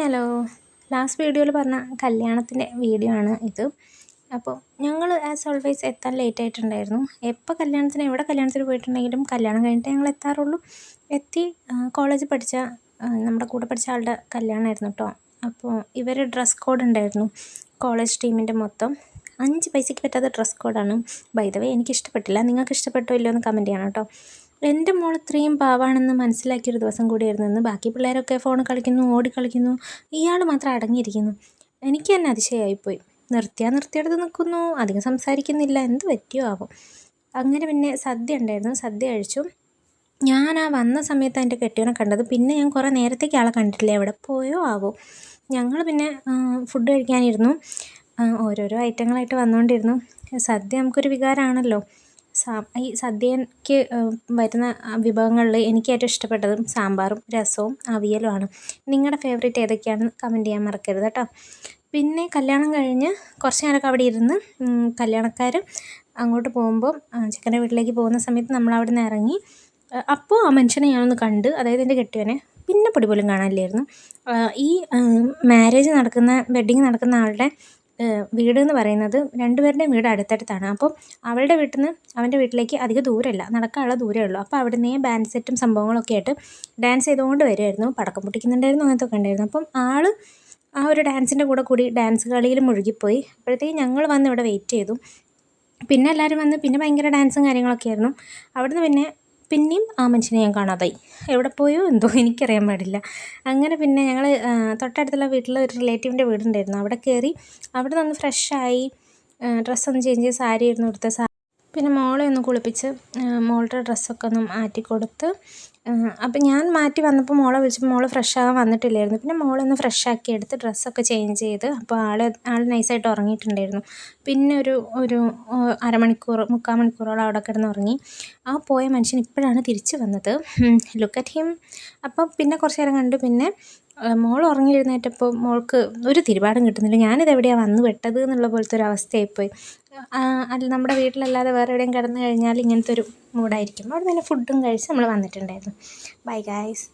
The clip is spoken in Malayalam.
ഹലോ. ലാസ്റ്റ് വീഡിയോയിൽ പറഞ്ഞ കല്യാണത്തിന്റെ വീഡിയോ ആണ് ഇത്. അപ്പോൾ ഞങ്ങൾ ആസ് ഓൾവേസ് എത്താൻ ലേറ്റ് ആയിട്ടുണ്ടായിരുന്നു. എപ്പോൾ കല്യാണത്തിന് എവിടെ കല്യാണത്തിന് പോയിട്ടുണ്ടെങ്കിലും കല്യാണം കഴിഞ്ഞിട്ട് ഞങ്ങൾ എത്താറുള്ളൂ. എത്തി കോളേജ് പഠിച്ച നമ്മുടെ കൂടെ പഠിച്ച ആളുടെ കല്യാണമായിരുന്നു കേട്ടോ അപ്പോൾ ഇവർ ഡ്രസ് കോഡ് ഉണ്ടായിരുന്നു കോളേജ് ടീമിന്റെ മൊത്തം. അഞ്ച് പൈസയ്ക്ക് പറ്റാത്ത ഡ്രസ് കോഡാണ് ബൈ ദ വേ എനിക്ക് ഇഷ്ടപ്പെട്ടില്ല നിങ്ങൾക്ക് ഇഷ്ടപ്പെട്ടോ ഇല്ലയോ എന്ന് കമന്റ് ചെയ്യണം കേട്ടോ എന്റെ മോൾ ഇത്രയും പാവാണെന്ന് മനസ്സിലാക്കിയൊരു ദിവസം കൂടിയായിരുന്നു ഇന്ന്. ബാക്കി പിള്ളേരൊക്കെ ഫോൺ കളിക്കുന്നു ഓടി കളിക്കുന്നു. ഇയാൾ മാത്രം അടങ്ങിയിരിക്കുന്നു. എനിക്ക് തന്നെ അതിശയമായിപ്പോയി. നിർത്തിയാൽ നിർത്തിയെടുത്ത് നിൽക്കുന്നു. അധികം സംസാരിക്കുന്നില്ല. എന്ത് പറ്റിയോ ആവും. അങ്ങനെ പിന്നെ സദ്യ ഉണ്ടായിരുന്നു. സദ്യ കഴിച്ചു. ഞാൻ ആ വന്ന സമയത്ത് എന്റെ കെട്ടിയവനെ കണ്ടത് പിന്നെ ഞാൻ കുറേ നേരത്തേക്ക് ആളെ കണ്ടിട്ടില്ല. എവിടെ പോയോ ആവോ. ഞങ്ങൾ പിന്നെ ഫുഡ് കഴിക്കാനിരുന്നു. ഓരോരോ ഐറ്റങ്ങളായിട്ട് വന്നുകൊണ്ടിരുന്നു സദ്യ നമുക്കൊരു വികാരമാണല്ലോ. ഈ സദ്യക്ക് വരുന്ന വിഭവങ്ങളിൽ എനിക്ക് ഏറ്റവും ഇഷ്ടപ്പെട്ടത് സാമ്പാറും രസവും അവിയലുമാണ് നിങ്ങളുടെ ഫേവറേറ്റ് ഏതൊക്കെയാണെന്ന് കമന്റ് ചെയ്യാൻ മറക്കരുത് കേട്ടോ. പിന്നെ കല്യാണം കഴിഞ്ഞ് കുറച്ച് നേരമൊക്കെ അവിടെ ഇരുന്ന് കല്യാണക്കാർ അങ്ങോട്ട് പോകുമ്പോൾ ചെക്കന്റെ വീട്ടിലേക്ക് പോകുന്ന സമയത്ത് നമ്മൾ അവിടെ നിന്ന് ഇറങ്ങി അപ്പോൾ ആ മനുഷ്യനെ ഞാനൊന്ന് കണ്ട് അതായത് എന്റെ കെട്ടിയവനെ പിന്നെ പൊടി പോലും കാണാനില്ലായിരുന്നു. ഈ മാരേജ് നടക്കുന്ന വെഡ്ഡിങ് നടക്കുന്ന ആളുടെ വീട് എന്ന് പറയുന്നത് രണ്ടുപേരുടെയും വീട് അടുത്തടുത്താണ്. അപ്പം അവളുടെ വീട്ടിൽ നിന്ന് അവന്റെ വീട്ടിലേക്ക് അധികം ദൂരമില്ല നടക്കാനുള്ള ദൂരമേ ഉള്ളൂ. അപ്പോൾ അവിടുന്ന് ബാൻഡ് സെറ്റും സംഭവങ്ങളൊക്കെ ആയിട്ട് ഡാൻസ് ചെയ്തുകൊണ്ട് വരുമായിരുന്നു പടക്കം പൊട്ടിക്കുന്നുണ്ടായിരുന്നു. അങ്ങനത്തെ ഒക്കെ ഉണ്ടായിരുന്നു. അപ്പം ആൾ ആ ഒരു ഡാൻസിന്റെ കൂടെ കൂടി ഡാൻസ് കളിയിൽ മുഴുകിപ്പോയി. അപ്പോഴത്തേക്ക് ഞങ്ങൾ വന്ന് ഇവിടെ വെയിറ്റ് ചെയ്തു. പിന്നെ എല്ലാവരും വന്ന് പിന്നെ ഭയങ്കര ഡാൻസും കാര്യങ്ങളൊക്കെ ആയിരുന്നു. അവിടുന്ന് പിന്നെ പിന്നെയും ആ മനുഷ്യനെ ഞാൻ കാണാതായി. എവിടെ പോയോ എന്തോ എനിക്കറിയാൻ പാടില്ല. അങ്ങനെ പിന്നെ ഞങ്ങൾ തൊട്ടടുത്തുള്ള വീട്ടിൽ ഒരു റിലേറ്റീവിന്റെ വീടുണ്ടായിരുന്നു. അവിടെ കയറി അവിടെ നിന്ന് ഫ്രഷായി ഡ്രസ്സൊന്ന് ചേഞ്ച് ചെയ്ത് സാരി ആയിരുന്നു ഉടുത്തത്. പിന്നെ മോളെ ഒന്ന് കുളിപ്പിച്ച് മോളുടെ ഡ്രസ്സൊക്കെ ഒന്ന് മാറ്റി കൊടുത്ത് അപ്പം ഞാൻ മാറ്റി വന്നപ്പോൾ മോളെ വിളിച്ചപ്പോൾ മോൾ ഫ്രഷ് ആകാൻ വന്നിട്ടില്ലായിരുന്നു. പിന്നെ മോളെ ഒന്ന് ഫ്രഷ് ആക്കി എടുത്ത് ഡ്രസ്സൊക്കെ ചേഞ്ച് ചെയ്ത് അപ്പോൾ ആൾ ആൾ നൈസായിട്ട് ഉറങ്ങിയിട്ടുണ്ടായിരുന്നു. പിന്നെ ഒരു ഒരു അരമണിക്കൂർ മുക്കാൽ മണിക്കൂറോളം അവിടെ കിടന്ന് ഉറങ്ങി ആ പോയ മനുഷ്യൻ ഇപ്പോഴാണ് തിരിച്ച് വന്നത്. ലുക്ക് അറ്റ് ഹിം അപ്പം പിന്നെ കുറച്ച് നേരം കണ്ടു. പിന്നെ മോൾ ഉറങ്ങി എഴുന്നേറ്റപ്പോൾ മോൾക്ക് ഒരു തിരുപാടും കിട്ടുന്നില്ല. ഞാനിത് എവിടെയാണ് വന്ന് പെട്ടത് എന്നുള്ള പോലത്തെ ഒരു അവസ്ഥയായിപ്പോയി. അല്ല നമ്മുടെ വീട്ടിലല്ലാതെ വേറെ എവിടെയും കിടന്നു കഴിഞ്ഞാൽ ഇങ്ങനത്തെ ഒരു മൂഡായിരിക്കും അവിടെ തന്നെ ഫുഡും കഴിച്ച് നമ്മൾ വന്നിട്ടുണ്ടായിരുന്നു. Bye guys